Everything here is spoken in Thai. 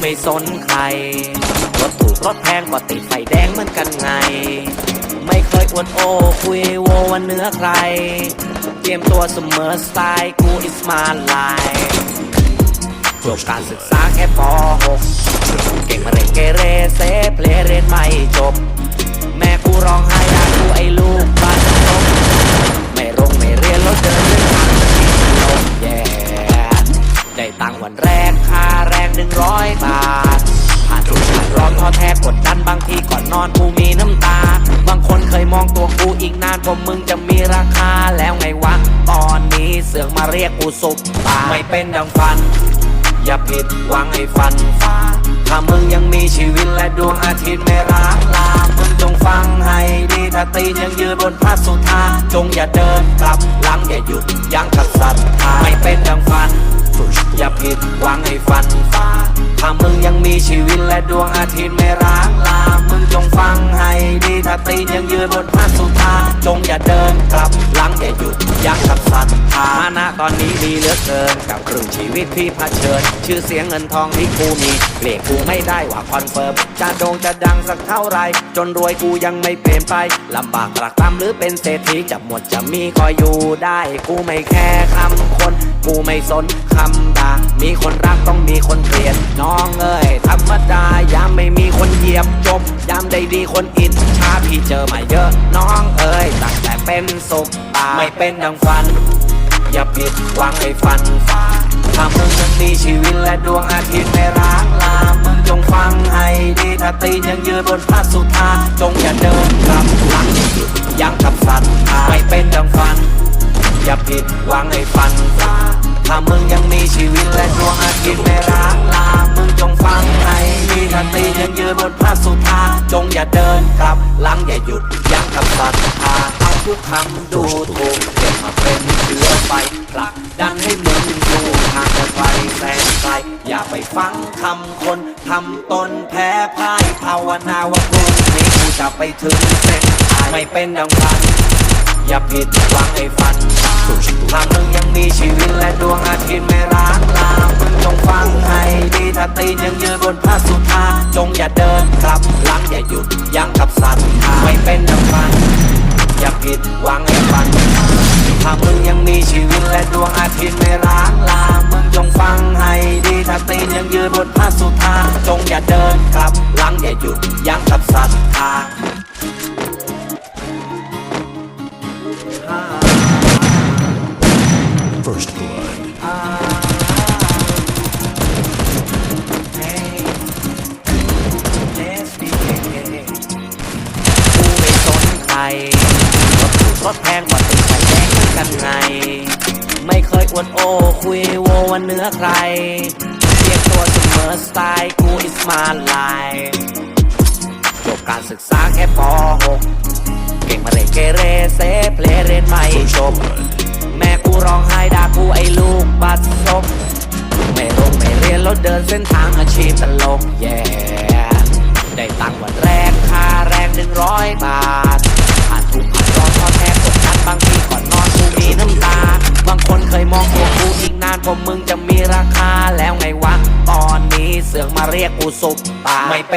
ไม่สนใคร รถถูกรถแพงก็ติดไฟแดงเหมือนกันไง ไม่เคยอวดโอ้คุยโววันเหนื้อใคร เตรียมตัวเสมอสไตล์กู is my life จบการศึกษาแค่ป .6 เก่งมาเรเกเรเซเพลเรียนไม่จบ แม่กูร้องไห้ด่ากูไอ้ลูกบ้า ว่ามึงจะมีราคาแล้วไงวะ ตอนนี้เสือกมาเรียกกูสุปตาไม่เป็นดังฝัน อย่าผิดหวังให้ฝันฟ้า ถ้ามึงยังมีชีวิตและดวงอาทิตย์ไม่ร้างลา มึงจงฟังให้ดีถ้าตีนยังยืนบนพระสุธา จงอย่าเดินกลับหลังอย่าหยุดยั้งกับศรัทธาไม่เป็นดังฝัน อย่าผิดหวังให้ฝันฟ้า ถ้ามึง ยังมีชีวิตและดวงอาทิตย์ไม่ร้างลา มึงจงฟังให้ดีถ้าตีนยังยืนบนพระสุธาจงอย่าเดินกลับ หลังอย่าหยุดยั้งกับศรัทธามานะตอนนี้ดีเหลือเกิน กับครึ่งชีวิตที่เผชิญ ชื่อเสียงเงินทองที่กูมีเรียกกูไม่ได้ว่าคอนเฟิร์มจะโด่งจะดังสักเท่าไรจนรวยกูยังไม่เปลี่ยนไปลำบากตรากตรำหรือเป็นเศรษฐีจะหมดจะมีก็อยู่ได้ กูไม่แค่คำคน กูไม่สนคำด่ามีคนรักต้องมีคนเกลียดน้องเอ้ย ยียบจบยามได้ดีคนอิจฉาพี่เจอมาเยอะน้องเอ้ยตั้งแต่เป็นสุขตาไม่เป็นดังฝัน อย่าผิดหวังให้ฝันฟ้าถ้ามึงยังมีชีวิตและดวงอาทิตย์ไม่ร้างลามึงจงฟังให้ดีถ้าตีนยังยืนบนพระสุธาจงอย่าเดินกลับหลังอย่าหยุดยั้งกับศรัทธาไม่เป็นดังฝัน อย่าผิดหวังให้ฝันฟ้าถ้ามึงยังมีชีวิตและดวงอาทิตย์ไม่ร้างลามึงจงฟัง ตียังยืนบนพระสุธาจงอย่าเดินกลับหลังอย่าหยุดยั้งกับศรัทธาเอาทุกคำดูถูกเก็บมาเป็นเชื้อไฟผลักดันให้มึงดูทางจะไปแสงไกลอย่าไปฟังคำคนทำตนแพ้พ่ายภาวนาว่าพรุ่งนี้กูจะไปถึงเส้นชัยไม่เป็นดังฝัน อย่าผิดหวังให้ฝันถ้ามึงยังมีชีวิตและดวงอาทิตย์ ถ้าตีนยังยืนบนพระสุธาจงอย่าเดินกลับหลังอย่าหยุดยั้งกับสัตว์ไม่เป็นน้ำมันอย่าผิดหวังให้ฟันถ้ามึงยังมีชีวิตและดวงอาทิตย์ไม่ร้างลามึงจงฟังให้ดีถ้าตีนยังยืนบนพระสุธาจงอย่าเดินกลับหลังอย่าหยุดยั้งกับศรัท รถถูกรถแพงกว่าติดไฟแดงกันไง ไม่เคยอวดโอ้คุยโววันเหนื้อใครเรียกตัวเสมอสไตล์กู is my life จบการศึกษาแค่ป .6 เก่งมาเรนเกเรเซเพลเรนไม่จบแม่กูร้องไห้ด่ากูไอ้ลูกบัดซบไม่รงไม่เรียนแล้วเดินเส้นทางอาชีพตลกแย่ได้ตังค์วันแรกค่าแรงหนึ่งร้อยบาท ท้อแท้กดดันบางทีก่อนนอนกูมีน้ำตา บางคนเคยมองตัวกูอีกนานกว่ามึงจะมีราคาแล้วไงวะ ตอนนี้เสือกมาเรียกกูสุปตาไม่เป็น